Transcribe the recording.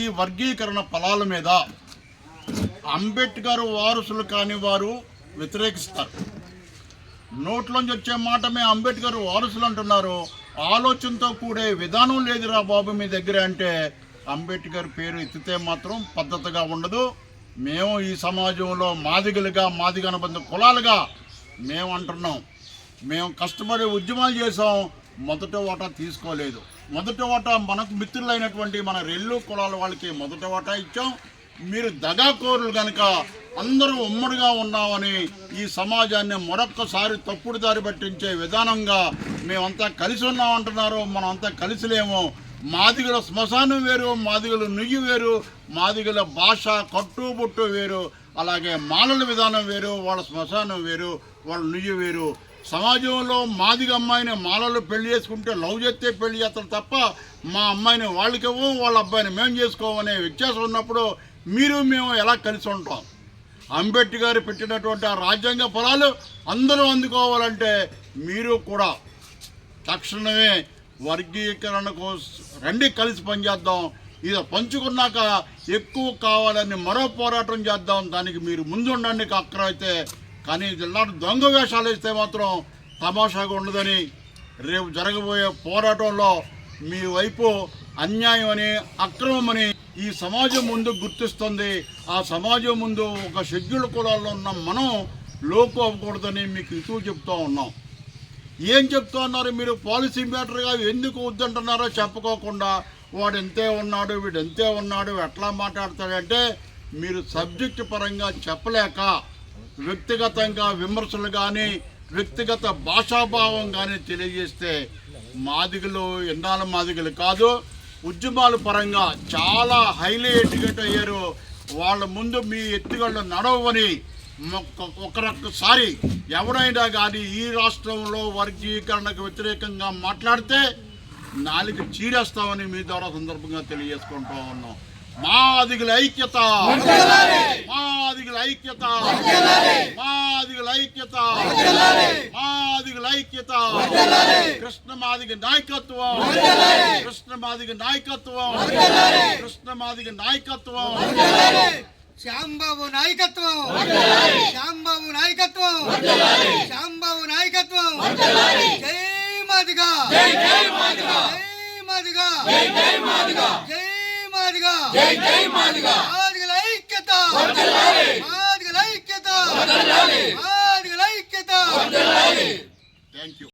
ఈ వర్గీకరణ ఫలాల మీద అంబేద్కర్ వారసులు కాని వారు వ్యతిరేకిస్తారు. నోట్లోంచి వచ్చే మాట మేము అంబేద్కర్ వారసులు అంటున్నారు. ఆలోచనతో కూడే విధానం లేదురా బాబు మీ దగ్గర అంటే అంబేద్కర్ పేరు ఎత్తితే మాత్రం పద్ధతిగా ఉండదు. మేము ఈ సమాజంలో మాదిగలుగా మాదిగ అనుబంధ కులాలుగా మేము అంటున్నాం. మేము కష్టపడి ఉద్యమాలు చేసాం మొదట ఓటా తీసుకోలేదు. మొదటి ఓటా మనకు మిత్రులైనటువంటి మన రెల్లు కులాల వాళ్ళకి మొదటి ఓటా ఇచ్చాం. మీరు దగాకోరులు కనుక అందరూ ఉమ్మడిగా ఉన్నామని ఈ సమాజాన్ని మరొక్కసారి తప్పుడు దారి పట్టించే విధానంగా మేమంతా కలిసి ఉన్నామంటున్నారు. మనం అంతా కలిసి మాదిగల శ్మశానం వేరు మాదిగల నుయ్యి వేరు మాదిగల భాష కట్టుబుట్టు వేరు అలాగే మాలల విధానం వేరు వాళ్ళ శ్మశానం వేరు వాళ్ళ నుయ్యి వేరు. సమాజంలో మాదిగ అమ్మాయిని మాలలు పెళ్ళి చేసుకుంటే లవ్ చేస్తే పెళ్ళి చేస్తారు తప్ప మా అమ్మాయిని వాళ్ళకివ్వం వాళ్ళ అబ్బాయిని మేము చేసుకోమనే వ్యత్యాసం ఉన్నప్పుడు మీరు మేము ఎలా కలిసి ఉంటాం? అంబేద్కర్ గారు పెట్టినటువంటి ఆ రాజ్యాంగ ఫలాలు అందరూ అందుకోవాలంటే మీరు కూడా తక్షణమే వర్గీకరణ కోసం రండి కలిసి పనిచేద్దాం ఇది పంచుకున్నాక ఎక్కువ కావాలని మరో పోరాటం చేద్దాం. దానికి మీరు ముందుండండి అక్కడ అయితే. కానీ ఇలాంటి దొంగ వేషాలు వేస్తే మాత్రం తమాషాగా ఉండదని రేపు జరగబోయే పోరాటంలో మీ వైపు అన్యాయం అని అక్రమం అని ఈ సమాజం ముందు గుర్తిస్తుంది. ఆ సమాజం ముందు ఒక షెడ్యూల్ కులాల్లో ఉన్న మనం లోకు అవ్వకూడదని మీకు ఇటు చెప్తూ ఉన్నాం. ఏం చెప్తా ఉన్నారు మీరు? పాలసీ మ్యాటర్గా ఎందుకు వద్దంటున్నారో చెప్పుకోకుండా వాడు ఎంతే ఉన్నాడు వీడు ఎంతే ఉన్నాడు ఎట్లా మాట్లాడతాడంటే మీరు సబ్జెక్టు పరంగా చెప్పలేక వ్యక్తిగతంగా విమర్శలు కానీ వ్యక్తిగత భాషాభావం కానీ తెలియజేస్తే మాదిగలు ఎన్నాళ్ళ మాదిగలు కాదు. ఉద్యమాల పరంగా చాలా హైలీ ఎడ్యుకేట్ అయ్యారు. వాళ్ళ ముందు మీ ఎత్తుగళ్ళు నడవని ఒకరొక్కసారి ఎవరైనా కానీ ఈ రాష్ట్రంలో వర్గీకరణకు వ్యతిరేకంగా మాట్లాడితే నాలుగు చీరేస్తామని మీ ద్వారా సందర్భంగా తెలియజేసుకుంటూ ఉన్నాం. మా అదిగుల ఐక్యత. మా అదిగుల ఐక్యత. మా అదిగుల ఐక్యత. మా అదిగుల ఐక్యత. కృష్ణ మాదిగ నాయకత్వం. కృష్ణ మాదిగ నాయకత్వం. కృష్ణ మాదిగ నాయకత్వం. శ్యాంబాబు నాయకత్వం. శ్యాంబాబు నాయకత్వం. శ్యాంబాబు నాయకత్వం. జై మాదిగా. జై మాదిగా. జై మాదిగా. జై మాదిగా. మాదిగల ఐక్యత. మాదిగల ఐక్యత. మాదిగల ఐక్యత. Thank you